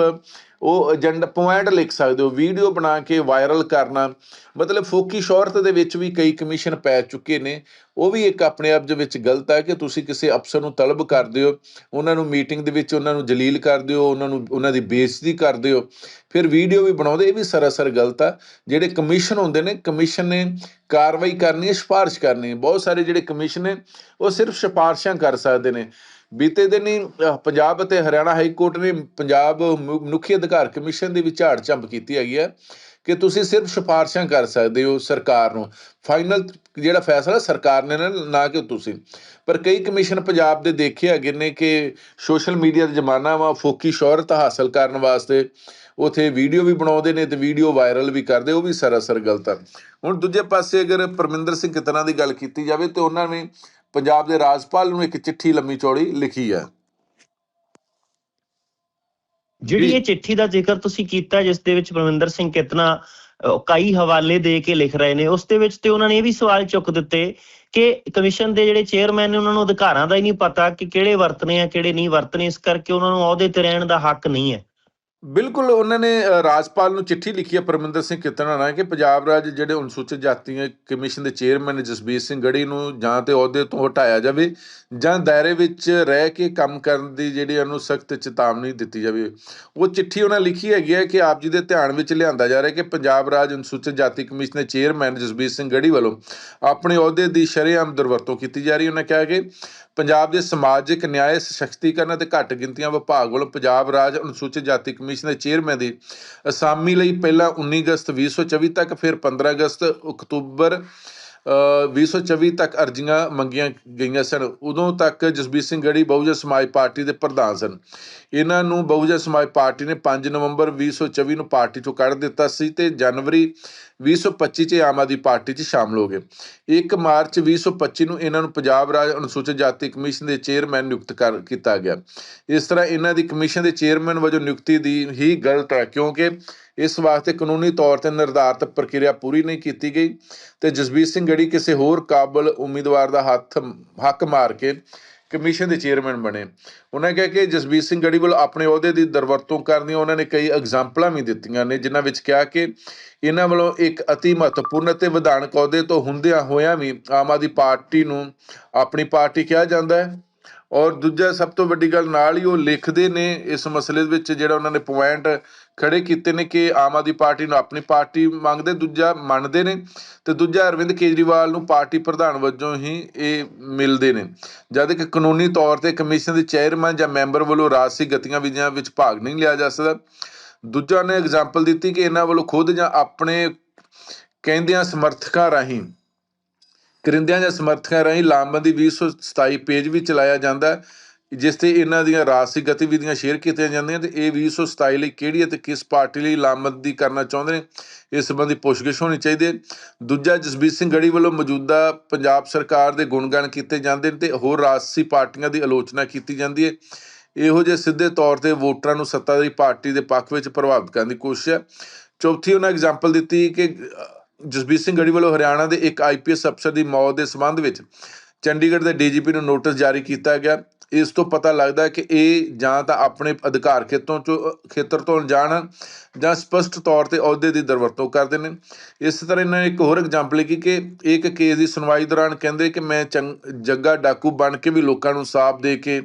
ਉਹ ਏਜੰਡਾ ਪੁਆਇੰਟ ਲਿਖ ਸਕਦੇ ਹੋ ਵੀਡੀਓ ਬਣਾ ਕੇ ਵਾਇਰਲ ਕਰਨਾ। ਮਤਲਬ ਫੋਕੀ ਸ਼ੌਹਰਤ ਦੇ ਵਿੱਚ ਵੀ ਕਈ ਕਮਿਸ਼ਨ ਪੈ ਚੁੱਕੇ ਨੇ। ਉਹ ਵੀ ਇੱਕ ਆਪਣੇ ਆਪ ਦੇ ਵਿੱਚ ਗਲਤ ਹੈ ਕਿ ਤੁਸੀਂ ਕਿਸੇ ਅਫਸਰ ਨੂੰ ਤਲਬ ਕਰਦੇ ਹੋ, ਉਹਨਾਂ ਨੂੰ ਮੀਟਿੰਗ ਦੇ ਵਿੱਚ ਉਹਨਾਂ ਨੂੰ ਜਲੀਲ ਕਰਦੇ ਹੋ, ਉਹਨਾਂ ਨੂੰ, ਉਹਨਾਂ ਦੀ ਬੇਇੱਜ਼ਤੀ ਕਰਦੇ ਹੋ। ਫਿਰ ਵੀਡੀਓ ਵੀ ਬਣਾਉਂਦੇ, ਇਹ ਵੀ ਸਰਾਸਰ ਗਲਤ ਆ। ਜਿਹੜੇ ਕਮਿਸ਼ਨ ਹੁੰਦੇ ਨੇ ਕਮਿਸ਼ਨ ਨੇ ਕਾਰਵਾਈ ਕਰਨੀ ਹੈ, ਸਿਫਾਰਿਸ਼ ਕਰਨੀ ਹੈ। ਬਹੁਤ ਸਾਰੇ ਜਿਹੜੇ ਕਮਿਸ਼ਨ ਨੇ, ਉਹ ਸਿਰਫ ਸਿਫਾਰਿਸ਼ਾਂ ਕਰ ਸਕਦੇ ਨੇ। ਬੀਤੇ ਦਿਨ ਹੀ ਪੰਜਾਬ ਅਤੇ ਹਰਿਆਣਾ ਹਾਈ ਕੋਰਟ ਨੇ ਪੰਜਾਬ ਮਨੁ- ਮਨੁੱਖੀ ਅਧਿਕਾਰ ਕਮਿਸ਼ਨ ਦੀ ਵੀ ਝਾੜ ਝੰਪ ਕੀਤੀ ਹੈਗੀ ਹੈ ਕਿ ਤੁਸੀਂ ਸਿਰਫ ਸਿਫਾਰਿਸ਼ਾਂ ਕਰ ਸਕਦੇ ਹੋ ਸਰਕਾਰ ਨੂੰ। ਫਾਈਨਲ ਜਿਹੜਾ ਫੈਸਲਾ ਸਰਕਾਰ ਨੇ ਨਾ ਨਾ ਕਿ ਤੁਸੀਂ। ਪਰ ਕਈ ਕਮਿਸ਼ਨ ਪੰਜਾਬ ਦੇ ਦੇਖੇ ਹੈਗੇ ਨੇ ਕਿ ਸੋਸ਼ਲ ਮੀਡੀਆ ਦਾ ਜ਼ਮਾਨਾ ਵਾ, ਫੋਕੀ ਸ਼ੋਹਰਤ ਹਾਸਲ ਕਰਨ ਵਾਸਤੇ ਉਥੇ ਵੀਡੀਓ ਵੀ ਬਣਾਉਂਦੇ ਨੇ ਤੇ ਵੀਡੀਓ ਵਾਇਰਲ ਵੀ ਕਰਦੇ, ਉਹ ਵੀ ਸਰਾਸਰ ਗਲਤ ਆ ਹੁਣ ਦੂਜੇ ਪਾਸੇ ਅਗਰ ਪਰਮਿੰਦਰ ਸਿੰਘ ਕਿਤਨਾ ਦੀ ਗੱਲ ਕੀਤੀ ਜਾਵੇ ਤੇ ਉਹਨਾਂ ਨੇ ਪੰਜਾਬ ਦੇ ਰਾਜਪਾਲ ਨੂੰ ਇੱਕ ਚਿੱਠੀ ਲੰਮੀ ਚੌੜੀ ਲਿਖੀ ਹੈ ਜਿਹੜੀ। ਇਹ ਚਿੱਠੀ ਦਾ ਜ਼ਿਕਰ ਤੁਸੀਂ ਕੀਤਾ ਜਿਸ ਦੇ ਵਿੱਚ ਪਰਮਿੰਦਰ ਸਿੰਘ ਕਿਤਨਾ ਕਈ ਹਵਾਲੇ ਦੇ ਕੇ ਲਿਖ ਰਹੇ ਨੇ ਉਸ ਦੇ ਵਿੱਚ ਤੇ ਉਹਨਾਂ ਨੇ ਇਹ ਵੀ ਸਵਾਲ ਚੁੱਕ ਦਿੱਤੇ ਕਿ ਕਮਿਸ਼ਨ ਦੇ ਜਿਹੜੇ ਚੇਅਰਮੈਨ ਨੇ ਉਹਨਾਂ ਨੂੰ ਅਧਿਕਾਰਾਂ ਦਾ ਹੀ ਨਹੀਂ ਪਤਾ ਕਿ ਕਿਹੜੇ ਵਰਤਨੇ ਆ ਕਿਹੜੇ ਨਹੀਂ ਵਰਤਨੇ ਇਸ ਕਰਕੇ ਉਹਨਾਂ ਨੂੰ ਅਹੁਦੇ ਤੇ ਰਹਿਣ ਦਾ ਹੱਕ ਨਹੀਂ ਹੈ ਬਿਲਕੁਲ ਉਹਨਾਂ ਨੇ ਰਾਜਪਾਲ ਨੂੰ ਚਿੱਠੀ ਲਿਖੀ ਹੈ ਪਰਮਿੰਦਰ ਸਿੰਘ ਕਿਤਨਾ ਕਿ ਪੰਜਾਬ ਰਾਜ ਜਿਹੜੇ ਅਨੁਸੂਚਿਤ ਜਾਤੀਆਂ ਕਮਿਸ਼ਨ ਦੇ ਚੇਅਰਮੈਨ ਜਸਬੀਰ ਸਿੰਘ ਗੜੀ ਨੂੰ ਜਾਂ ਤੇ ਅਹੁਦੇ ਤੋਂ ਹਟਾਇਆ ਜਾਵੇ ਜਾਂ ਦਾਇਰੇ ਵਿੱਚ ਰਹਿ ਕੇ ਕੰਮ ਕਰਨ ਦੀ ਜਿਹੜੀ ਉਹਨੂੰ ਸਖਤ ਚੇਤਾਵਨੀ ਦਿੱਤੀ ਜਾਵੇ। ਉਹ ਚਿੱਠੀ ਉਹਨਾਂ ਲਿਖੀ ਹੈਗੀ ਹੈ ਕਿ ਆਪ ਜੀ ਦੇ ਧਿਆਨ ਵਿੱਚ ਲਿਆਂਦਾ ਜਾ ਰਿਹਾ ਕਿ ਪੰਜਾਬ ਰਾਜ ਅਨੁਸੂਚਿਤ ਜਾਤੀ ਕਮਿਸ਼ਨ ਦੇ ਚੇਅਰਮੈਨ ਜਸਬੀਰ ਸਿੰਘ ਗੜੀ ਵੱਲੋਂ ਆਪਣੇ ਅਹੁਦੇ ਦੀ ਸ਼ਰੇਆਮ ਦੁਰਵਰਤੋਂ ਕੀਤੀ ਜਾ ਰਹੀ ਹੈ। ਉਹਨਾਂ ਕਿਹਾ ਕਿ ਪੰਜਾਬ ਦੇ ਸਮਾਜਿਕ ਨਿਆਂ ਸਸ਼ਕਤੀਕਰਨ ਅਤੇ ਘੱਟ ਗਿਣਤੀਆਂ ਵਿਭਾਗ ਵੱਲੋਂ ਪੰਜਾਬ ਰਾਜ ਅਨੁਸੂਚਿਤ ਜਾਤੀ ਕਮਿਸ਼ਨ ਦੇ ਚੇਅਰਮੈਨ ਦੀ ਅਸਾਮੀ ਲਈ ਪਹਿਲਾਂ 19 ਅਗਸਤ 2024 ਤੱਕ ਫਿਰ 15 ਅਗਸਤ ਅਕਤੂਬਰ ਅ, 2024 ਤੱਕ ਅਰਜ਼ੀਆਂ ਮੰਗੀਆਂ ਗਈਆਂ ਸਨ। ਉਦੋਂ ਤੱਕ ਜਸਬੀਰ ਸਿੰਘ ਗੜੀ ਬਹੁਜਨ ਸਮਾਜ ਪਾਰਟੀ ਦੇ ਪ੍ਰਧਾਨ ਸਨ। ਇਹਨਾਂ ਨੂੰ ਬਹੁਜਨ ਸਮਾਜ ਪਾਰਟੀ ਨੇ 5 ਨਵੰਬਰ 2024 ਨੂੰ ਪਾਰਟੀ ਤੋਂ ਕੱਢ ਦਿੱਤਾ ਸੀ ਤੇ ਜਨਵਰੀ 2025 ਚ ਆਮ ਆਦਮੀ ਪਾਰਟੀ 'ਚ ਸ਼ਾਮਲ ਹੋ ਗਏ। 1 ਮਾਰਚ 2025 ਨੂੰ ਇਹਨਾਂ ਨੂੰ ਪੰਜਾਬ ਰਾਜ ਅਨੁਸੂਚਿਤ ਜਾਤੀ ਕਮਿਸ਼ਨ ਦੇ ਚੇਅਰਮੈਨ ਨਿਯੁਕਤ ਕਰ ਕੀਤਾ ਗਿਆ। ਇਸ ਤਰ੍ਹਾਂ ਇਹਨਾਂ ਦੀ ਕਮਿਸ਼ਨ ਦੇ ਚੇਅਰਮੈਨ ਵਜੋਂ ਨਿਯੁਕਤੀ ਦੀ ਹੀ ਗਲਤ ਹੈ, ਕਿਉਂਕਿ ਇਸ ਵਾਸਤੇ ਕਾਨੂੰਨੀ ਤੌਰ ਤੇ ਨਿਰਧਾਰਤ ਪ੍ਰਕਿਰਿਆ ਪੂਰੀ ਨਹੀਂ ਕੀਤੀ ਗਈ ਤੇ ਜਸਬੀਰ ਸਿੰਘ ਗੜੀ ਕਿਸੇ ਹੋਰ ਕਾਬਲ ਉਮੀਦਵਾਰ ਦਾ ਹੱਥ, ਹੱਕ ਮਾਰ ਕੇ ਕਮਿਸ਼ਨ ਦੇ ਚੇਅਰਮੈਨ ਬਣੇ। ਉਹਨਾਂ ਕਿਹਾ ਕਿ ਜਸਬੀਰ ਸਿੰਘ ਗੜੀ ਵੱਲੋਂ ਆਪਣੇ ਅਹੁਦੇ ਦੀ ਦਰਵਰਤੋਂ ਕਰਨ ਦੀਆਂ ਉਹਨਾਂ ਨੇ ਕਈ ਐਗਜ਼ਾਮਪਲਾਂ ਵੀ ਦਿੱਤੀਆਂ ਨੇ, ਜਿਨ੍ਹਾਂ ਵਿੱਚ ਕਿਹਾ ਕਿ ਇਹਨਾਂ ਵੱਲੋਂ ਇੱਕ ਅਤੀ ਮਹੱਤਵਪੂਰਨ ਅਤੇ ਵਿਧਾਨਕ ਅਹੁਦੇ ਤੋਂ ਹੁੰਦਿਆਂ ਹੋਇਆਂ ਵੀ ਆਮ ਆਦਮੀ ਪਾਰਟੀ ਨੂੰ ਆਪਣੀ ਪਾਰਟੀ ਕਿਹਾ ਜਾਂਦਾ ਹੈ। ਔਰ ਦੂਜਾ ਸਭ ਤੋਂ ਵੱਡੀ ਗੱਲ ਨਾਲ ਹੀ ਉਹ ਲਿਖਦੇ ਨੇ ਇਸ ਮਸਲੇ ਦੇ ਵਿੱਚ ਜਿਹੜਾ ਉਹਨਾਂ ਨੇ ਪੁਆਇੰਟ ਖੜੇ ਕੀਤੇ ਨੇ ਕਿ ਆਮ ਆਦਮੀ ਪਾਰਟੀ ਨੂੰ ਆਪਣੀ ਪਾਰਟੀ ਮੰਗਦੇ, ਦੂਜਾ ਮੰਨਦੇ ਨੇ ਤੇ ਦੂਜਾ ਅਰਵਿੰਦ ਕੇਜਰੀਵਾਲ ਨੂੰ ਪਾਰਟੀ ਪ੍ਰਧਾਨ ਵਜੋਂ ਹੀ ਇਹ ਮਿਲਦੇ ਨੇ। ਜਦ ਕਿ ਕਾਨੂੰਨੀ ਤੌਰ ਤੇ ਕਮਿਸ਼ਨ ਦੇ ਚੇਅਰਮੈਨ ਜਾਂ ਮੈਂਬਰ ਵੱਲੋਂ ਰਾਜਸੀ ਗਤੀਵਿਧੀਆਂ ਵਿੱਚ ਭਾਗ ਨਹੀਂ ਲਿਆ ਜਾ ਸਕਦਾ। ਦੂਜਾ ਨੇ ਐਗਜ਼ਾਮਪਲ ਦਿੱਤੀ ਕਿ ਇਹਨਾਂ ਵੱਲੋਂ ਖੁਦ ਜਾਂ ਆਪਣੇ ਕਹਿੰਦਿਆਂ ਸਮਰਥਕਾਂ ਰਾਹੀਂ, ਕਰਿੰਦਿਆਂ ਜਾਂ ਸਮਰਥਕਾਂ ਰਾਹੀਂ ਲਾਮਬੰਦੀ 227 ਪੇਜ ਵੀ ਚਲਾਇਆ ਜਾਂਦਾ ਹੈ। ਜਿਸ ਤੇ ਇਹਨਾਂ ਦੀਆਂ ਰਾਜਸੀ ਗਤੀਵਿਧੀਆਂ ਸ਼ੇਅਰ ਕੀਤੀਆਂ ਜਾਂਦੀਆਂ ਤੇ ਇਹ 227 ਲਈ ਕਿਹੜੀ ਅਤੇ ਕਿਸ ਪਾਰਟੀ ਲਈ ਲਾਮਬੰਦੀ ਕਰਨਾ ਚਾਹੁੰਦੇ ਨੇ, ਇਸ ਸੰਬੰਧੀ ਪੁੱਛਗਿੱਛ ਹੋਣੀ ਚਾਹੀਦੀ ਹੈ। ਦੂਜਾ, ਜਸਬੀਰ ਸਿੰਘ ਗੜੀ ਵੱਲੋਂ ਮੌਜੂਦਾ ਪੰਜਾਬ ਸਰਕਾਰ ਦੇ ਗੁਣਗਾਨ ਕੀਤੇ ਜਾਂਦੇ ਨੇ ਤੇ ਹੋਰ ਰਾਜਸੀ ਪਾਰਟੀਆਂ ਦੀ ਆਲੋਚਨਾ ਕੀਤੀ ਜਾਂਦੀ ਹੈ। ਇਹੋ ਜਿਹੇ ਸਿੱਧੇ ਤੌਰ ਤੇ ਵੋਟਰਾਂ ਨੂੰ ਸੱਤਾਧਾਰੀ ਪਾਰਟੀ ਦੇ ਪੱਖ ਵਿੱਚ ਪ੍ਰਭਾਵਿਤ ਕਰਨ ਦੀ ਕੋਸ਼ਿਸ਼ ਹੈ। ਚੌਥੀ, ਉਹਨਾਂ ਐਗਜ਼ਾਮਪਲ ਦਿੱਤੀ ਕਿ ਜਸਬੀਰ ਸਿੰਘ ਗੜੀ ਵੱਲੋਂ ਹਰਿਆਣਾ ਦੇ ਇੱਕ ਆਈਪੀਐਸ ਅਫਸਰ ਦੀ ਮੌਤ ਦੇ ਸੰਬੰਧ ਵਿੱਚ ਚੰਡੀਗੜ੍ਹ ਦੇ ਡੀਜੀਪੀ ਨੂੰ ਨੋਟਿਸ ਜਾਰੀ ਕੀਤਾ ਗਿਆ। ਇਸ ਤੋਂ ਪਤਾ ਲੱਗਦਾ ਕਿ ਇਹ ਜਾਂ ਤਾਂ ਆਪਣੇ ਅਧਿਕਾਰ ਖੇਤੋਂ ਚੋਂ ਖੇਤਰ ਤੋਂ ਅਣਜਾਣ ਜਾਂ ਸਪਸ਼ਟ ਤੌਰ ਤੇ ਅਹੁਦੇ ਦੀ ਦੁਰਵਰਤੋਂ ਕਰਦੇ ਨੇ। ਇਸ ਤਰ੍ਹਾਂ ਇਹਨਾਂ ਨੇ ਇੱਕ ਹੋਰ ਐਗਜ਼ਾਮਪਲ ਲਿਖੀ ਕਿ ਇੱਕ ਕੇਸ ਦੀ ਸੁਣਵਾਈ ਦੌਰਾਨ ਕਹਿੰਦੇ ਕਿ ਮੈਂ ਚੰਗ- ਜੱਗਾ ਡਾਕੂ ਬਣ ਕੇ ਵੀ ਲੋਕਾਂ ਨੂੰ ਸਾਫ਼ ਦੇ ਕੇ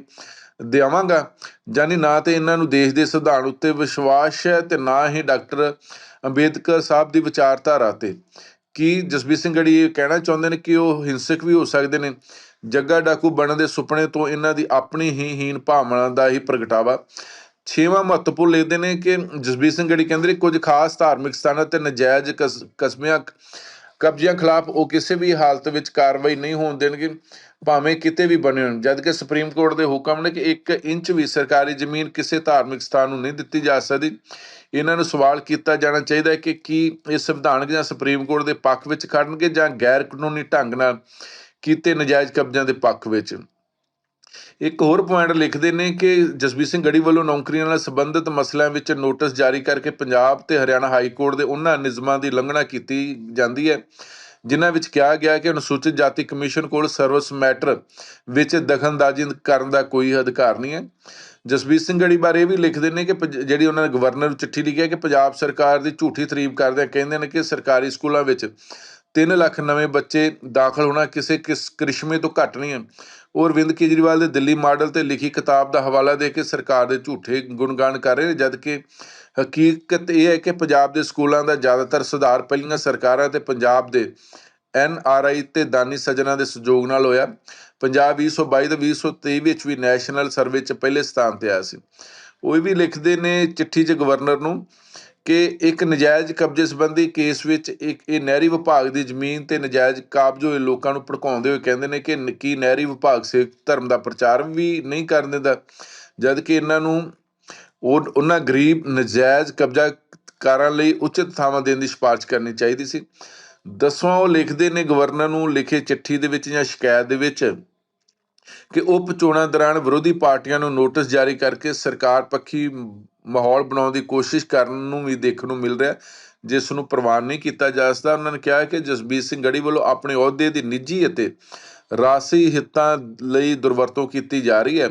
ਦੇਵਾਂਗਾ ਜਾਨੀ ਨਾ ਤੇ ਇਹਨਾਂ ਨੂੰ ਦੇਸ਼ ਦੇ ਸੰਵਿਧਾਨ ਉੱਤੇ ਵਿਸ਼ਵਾਸ ਹੈ ਤੇ ਨਾ ਹੀ ਡਾਕਟਰ ਅੰਬੇਦਕਰ ਸਾਹਿਬ ਦੀ ਵਿਚਾਰਧਾਰਾ ਤੇ। ਕੀ ਜਸਬੀਰ ਸਿੰਘ ਗੜੀ ਇਹ ਕਹਿਣਾ ਚਾਹੁੰਦੇ ਨੇ ਕਿ ਉਹ ਹਿੰਸਕ ਵੀ ਹੋ ਸਕਦੇ ਨੇ? ਜੱਗਾ ਡਾਕੂ ਬਣਨ ਦੇ ਸੁਪਨੇ ਤੋਂ ਇਹਨਾਂ ਦੀ ਆਪਣੀ ਹੀ ਹੀਨ ਭਾਵਨਾ ਦਾ ਹੀ ਪ੍ਰਗਟਾਵਾ। ਛੇਵਾਂ ਮਹੱਤਵਪੂਰਨ ਲਿਖਦੇ ਨੇ ਕਿ ਜਸਬੀਰ ਸਿੰਘ ਗੜੀ ਕਹਿੰਦੇ ਕੁਝ ਖਾਸ ਧਾਰਮਿਕ ਸਥਾਨਾਂ ਤੇ ਨਜਾਇਜ਼ ਕਸ- ਕਸਬਿਆਂ, ਕਬਜ਼ਿਆਂ ਖਿਲਾਫ ਉਹ ਕਿਸੇ ਵੀ ਹਾਲਤ ਵਿੱਚ ਕਾਰਵਾਈ ਨਹੀਂ ਹੋਣ ਦੇਣਗੇ, ਭਾਵੇਂ ਕਿਤੇ ਵੀ ਬਣੇ ਹੋਣ। ਜਦ ਕਿ ਸੁਪਰੀਮ ਕੋਰਟ ਦੇ ਹੁਕਮ ਨੇ ਕਿ 1 ਇੰਚ ਵੀ ਸਰਕਾਰੀ ਜ਼ਮੀਨ ਕਿਸੇ ਧਾਰਮਿਕ ਸਥਾਨ ਨੂੰ ਨਹੀਂ ਦਿੱਤੀ ਜਾ ਸਕਦੀ, ਇਹਨਾਂ ਨੂੰ ਸਵਾਲ ਕੀਤਾ ਜਾਣਾ ਚਾਹੀਦਾ ਹੈ ਕਿ ਕੀ ਇਹ ਸੰਵਿਧਾਨਕ ਜਾਂ ਸੁਪਰੀਮ ਕੋਰਟ ਦੇ ਪੱਖ ਵਿੱਚ ਖੜਨਗੇ ਜਾਂ ਗੈਰ ਕਾਨੂੰਨੀ ਢੰਗ ਨਾਲ ਕੀਤੇ ਨਜਾਇਜ਼ ਕਬਜ਼ਿਆਂ ਦੇ ਪੱਖ ਵਿੱਚ। ਇੱਕ ਹੋਰ ਪੁਆਇੰਟ ਲਿਖਦੇ ਨੇ ਕਿ ਜਸਬੀਰ ਸਿੰਘ ਗੜੀ ਵੱਲੋਂ ਨੌਕਰੀਆਂ ਨਾਲ ਸੰਬੰਧਿਤ ਮਸਲਿਆਂ ਵਿੱਚ ਨੋਟਿਸ ਜਾਰੀ ਕਰਕੇ ਪੰਜਾਬ ਤੇ ਹਰਿਆਣਾ ਹਾਈ ਕੋਰਟ ਦੇ ਉਹਨਾਂ ਨਿਯਮਾਂ ਦੀ ਉਲੰਘਣਾ ਕੀਤੀ ਜਾਂਦੀ ਹੈ, ਜਿਨ੍ਹਾਂ ਵਿੱਚ ਕਿਹਾ ਗਿਆ ਕਿ ਅਨੁਸੂਚਿਤ ਜਾਤੀ ਕਮਿਸ਼ਨ ਕੋਲ ਸਰਵਿਸ ਮੈਟਰ ਵਿੱਚ ਦਖਲਅੰਦਾਜ਼ੀ ਕਰਨ ਦਾ ਕੋਈ ਅਧਿਕਾਰ ਨਹੀਂ ਹੈ। ਜਸਬੀਰ ਸਿੰਘ ਗੜੀ ਬਾਰੇ ਇਹ ਵੀ ਲਿਖਦੇ ਨੇ ਕਿ ਪੰਜ- ਜਿਹੜੀ ਉਹਨਾਂ ਨੇ ਗਵਰਨਰ ਨੂੰ ਚਿੱਠੀ ਲਿਖੀ ਹੈ ਕਿ ਪੰਜਾਬ ਸਰਕਾਰ ਦੀ ਝੂਠੀ ਤਾਰੀਫ ਕਰਦੇ ਕਹਿੰਦੇ ਨੇ ਕਿ ਸਰਕਾਰੀ ਸਕੂਲਾਂ ਵਿੱਚ 3 ਲੱਖ ਨਵੇਂ ਬੱਚੇ ਦਾਖਲ ਹੋਣਾ ਕਿਸੇ ਕਿਸ ਕ੍ਰਿਸ਼ਮੇ ਤੋਂ ਘੱਟ ਨਹੀਂ ਹੈ। ਉਹ ਅਰਵਿੰਦ ਕੇਜਰੀਵਾਲ ਦੇ ਦਿੱਲੀ ਮਾਡਲ ਤੇ ਲਿਖੀ ਕਿਤਾਬ ਦਾ ਹਵਾਲਾ ਦੇ ਕੇ ਸਰਕਾਰ ਦੇ ਝੂਠੇ ਗੁਣਗਾਨ ਕਰ ਰਹੇ ਨੇ ਜਦ ਕਿ ਹਕੀਕਤ ਇਹ ਹੈ ਕਿ ਪੰਜਾਬ ਦੇ ਸਕੂਲਾਂ ਦਾ ਜ਼ਿਆਦਾਤਰ ਸੁਧਾਰ ਪਹਿਲੀਆਂ ਸਰਕਾਰਾਂ ਤੇ ਪੰਜਾਬ ਦੇ ਐਨ ਆਰ ਆਈ ਤੇ ਦਾਨੀ ਸੱਜਣਾ ਦੇ ਸਹਿਯੋਗ ਨਾਲ ਹੋਇਆ। ਪੰਜਾਬ 2022 ਤੇ 2023 ਵਿੱਚ ਵੀ ਨੈਸ਼ਨਲ ਸਰਵੇ 'ਚ ਪਹਿਲੇ ਸਥਾਨ ਤੇ ਆਇਆ ਸੀ। ਉਹ ਇਹ ਵੀ ਲਿਖਦੇ ਨੇ ਚਿੱਠੀ 'ਚ ਗਵਰਨਰ ਨੂੰ ਕਿ ਇੱਕ ਨਜਾਇਜ਼ ਕਬਜ਼ੇ ਸੰਬੰਧੀ ਕੇਸ ਵਿੱਚ ਇੱਕ ਇਹ ਨਹਿਰੀ ਵਿਭਾਗ ਦੀ ਜ਼ਮੀਨ ਤੇ ਨਜਾਇਜ਼ ਕਾਬਜ ਹੋਏ ਲੋਕਾਂ ਨੂੰ ਭੜਕਾਉਂਦੇ ਹੋਏ ਕਹਿੰਦੇ ਨੇ ਕਿ ਕੀ ਨਹਿਰੀ ਵਿਭਾਗ ਸਿੱਖ ਧਰਮ ਦਾ ਪ੍ਰਚਾਰ ਵੀ ਨਹੀਂ ਕਰਨ ਦਿੰਦਾ। ਜਦ ਕਿ ਇਹਨਾਂ ਨੂੰ ਉਹ, ਉਹਨਾਂ ਗਰੀਬ ਨਜਾਇਜ਼ ਕਬਜ਼ਾ ਕਾਰਾਂ ਲਈ ਉਚਿਤ ਥਾਵਾਂ ਦੇਣ ਦੀ ਸਿਫਾਰਿਸ਼ ਕਰਨੀ ਚਾਹੀਦੀ ਸੀ। ਦਸਵਾਂ ਉਹ ਲਿਖਦੇ ਨੇ ਗਵਰਨਰ ਨੂੰ ਲਿਖੇ ਚਿੱਠੀ ਦੇ ਵਿੱਚ ਜਾਂ ਸ਼ਿਕਾਇਤ ਦੇ ਵਿੱਚ ਕਿ ਉਪ ਚੋਣਾਂ ਦੌਰਾਨ ਵਿਰੋਧੀ ਪਾਰਟੀਆਂ ਨੂੰ ਨੋਟਿਸ ਜਾਰੀ ਕਰਕੇ ਸਰਕਾਰ ਪੱਖੀ ਮਾਹੌਲ ਬਣਾਉਣ ਦੀ ਕੋਸ਼ਿਸ਼ ਕਰਨ ਨੂੰ ਵੀ ਦੇਖਣ ਨੂੰ ਮਿਲ ਰਿਹਾ, ਜਿਸ ਨੂੰ ਪ੍ਰਵਾਨ ਨਹੀਂ ਕੀਤਾ ਜਾ ਸਕਦਾ। ਉਹਨਾਂ ਨੇ ਕਿਹਾ ਕਿ ਜਸਬੀਰ ਸਿੰਘ ਗੜੀ ਵੱਲੋਂ ਆਪਣੇ ਅਹੁਦੇ ਦੀ ਨਿੱਜੀ ਅਤੇ ਰਾਸੀ ਹਿੱਤਾਂ ਲਈ ਦੁਰਵਰਤੋਂ ਕੀਤੀ ਜਾ ਰਹੀ ਹੈ,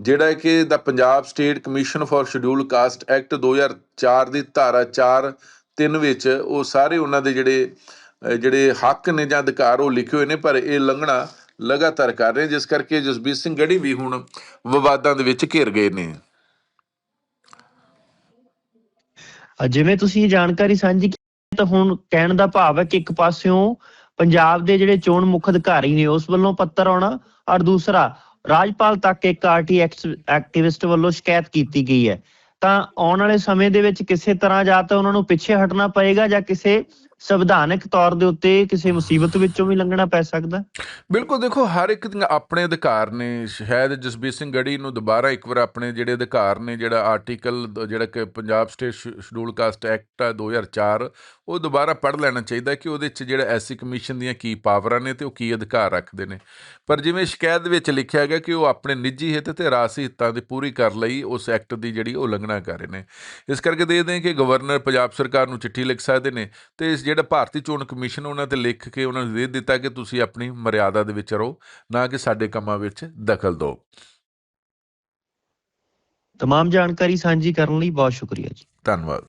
ਜਿਹੜਾ ਕਿ ਦਾ Punjab state commission for schedule caste act 2004 ਦੀ ਧਾਰਾ 4 3 ਵਿੱਚ ਉਹ ਸਾਰੇ ਉਹਨਾਂ ਦੇ ਜਿਹੜੇ ਜਿਹੜੇ ਹੱਕ ਨੇ ਜਾਂ ਅਧਿਕਾਰ ਉਹ ਲਿਖੇ ਹੋਏ ਨੇ, ਪਰ ਇਹ ਲੰਘਣਾ ਲਗਾਤਾਰ ਕਰ ਰਹੇ ਜਿਸ ਕਰਕੇ ਜਸਬੀਰ ਸਿੰਘ ਗੜੀ ਵੀ ਹੁਣ ਵਿਵਾਦਾਂ ਦੇ ਵਿੱਚ ਘਿਰ ਗਏ ਨੇ। ਜਿਵੇਂ ਤੁਸੀਂ ਇਹ ਜਾਣਕਾਰੀ ਸਾਂਝੀ ਕੀਤੀ, ਤਾਂ ਹੁਣ ਕਹਿਣ ਦਾ ਭਾਵ ਹੈ ਕਿ ਇੱਕ ਪਾਸਿਓਂ ਪੰਜਾਬ ਦੇ ਜਿਹੜੇ ਚੋਣ ਮੁੱਖ ਅਧਿਕਾਰੀ ਨੇ, ਉਸ ਵੱਲੋਂ ਪੱਤਰ ਆਉਣਾ ਔਰ ਦੂਸਰਾ, ਰਾਜਪਾਲ ਤੱਕ ਇੱਕ ਆਰਟੀ ਐਕਟਿਵਿਸਟ ਵੱਲੋਂ ਸ਼ਿਕਾਇਤ ਕੀਤੀ ਗਈ ਹੈ। ਤਾਂ ਆਉਣ ਵਾਲੇ ਸਮੇਂ ਦੇ ਵਿੱਚ ਕਿਸੇ ਤਰ੍ਹਾਂ ਜਾਂ ਤਾਂ ਉਹਨਾਂ ਨੂੰ ਪਿੱਛੇ ਹਟਣਾ ਪਏਗਾ ਜਾਂ ਕਿਸੇ ਸੰਵਿਧਾਨਕ ਤੌਰ ਦੇ ਉੱਤੇ ਕਿਸੇ ਮੁਸੀਬਤ ਵਿੱਚੋਂ ਵੀ ਲੰਘਣਾ ਪੈ ਸਕਦਾ? ਬਿਲਕੁਲ, ਦੇਖੋ, ਹਰ ਇੱਕ ਦੀਆਂ ਆਪਣੇ ਅਧਿਕਾਰ ਨੇ। ਸ਼ਾਇਦ ਜਸਬੀਰ ਸਿੰਘ ਗੜੀ ਨੂੰ ਦੁਬਾਰਾ ਇੱਕ ਵਾਰ ਆਪਣੇ ਜਿਹੜੇ ਅਧਿਕਾਰ ਨੇ, ਜਿਹੜਾ ਆਰਟੀਕਲ, ਜਿਹੜਾ ਕਿ Punjab state schedule caste act ਆ 2004 ਉਹ ਦੁਬਾਰਾ ਪੜ੍ਹ ਲੈਣਾ ਚਾਹੀਦਾ ਕਿ ਉਹਦੇ 'ਚ ਜਿਹੜਾ ਐਸਸੀ ਕਮਿਸ਼ਨ ਦੀਆਂ ਕੀ ਪਾਵਰਾਂ ਨੇ ਤੇ ਉਹ ਕੀ ਅਧਿਕਾਰ ਰੱਖਦੇ ਨੇ। ਪਰ ਜਿਵੇਂ ਸ਼ਿਕਾਇਤ ਵਿੱਚ ਲਿਖਿਆ ਗਿਆ ਕਿ ਉਹ ਆਪਣੇ ਨਿੱਜੀ ਹਿੱਤ ਤੇ ਰਾਸੀ ਹਿੱਤਾਂ ਦੀ ਪੂਰੀ ਕਰ ਲਈ, ਉਸ ਐਕਟ ਦੀ ਜਿਹੜੀ ਉਲੰਘਣਾ ਕਰ ਰਹੇ ਨੇ। ਇਸ ਕਰਕੇ ਦੇਖਦੇ ਹਾਂ ਕਿ ਗਵਰਨਰ ਪੰਜਾਬ ਸਰਕਾਰ ਨੂੰ ਚਿੱਠੀ ਲਿਖ ਸਕਦੇ ਨੇ ਤੇ ਇਸ ਜਿਹੜਾ ਭਾਰਤੀ ਚੋਣ ਕਮਿਸ਼ਨ ਉਹਨਾਂ ਤੇ ਲਿਖ ਕੇ ਉਹਨਾਂ ਨੂੰ ਦੇ ਦਿੱਤਾ ਕਿ ਤੁਸੀਂ ਆਪਣੀ ਮਰਿਆਦਾ ਦੇ ਵਿੱਚ ਰਹੋ ਨਾ ਕਿ ਸਾਡੇ ਕੰਮਾਂ ਵਿੱਚ ਦਖਲ ਦਿਓ। ਤਮਾਮ ਜਾਣਕਾਰੀ ਸਾਂਝੀ ਕਰਨ ਲਈ ਬਹੁਤ ਸ਼ੁਕਰੀਆ ਜੀ। ਧੰਨਵਾਦ।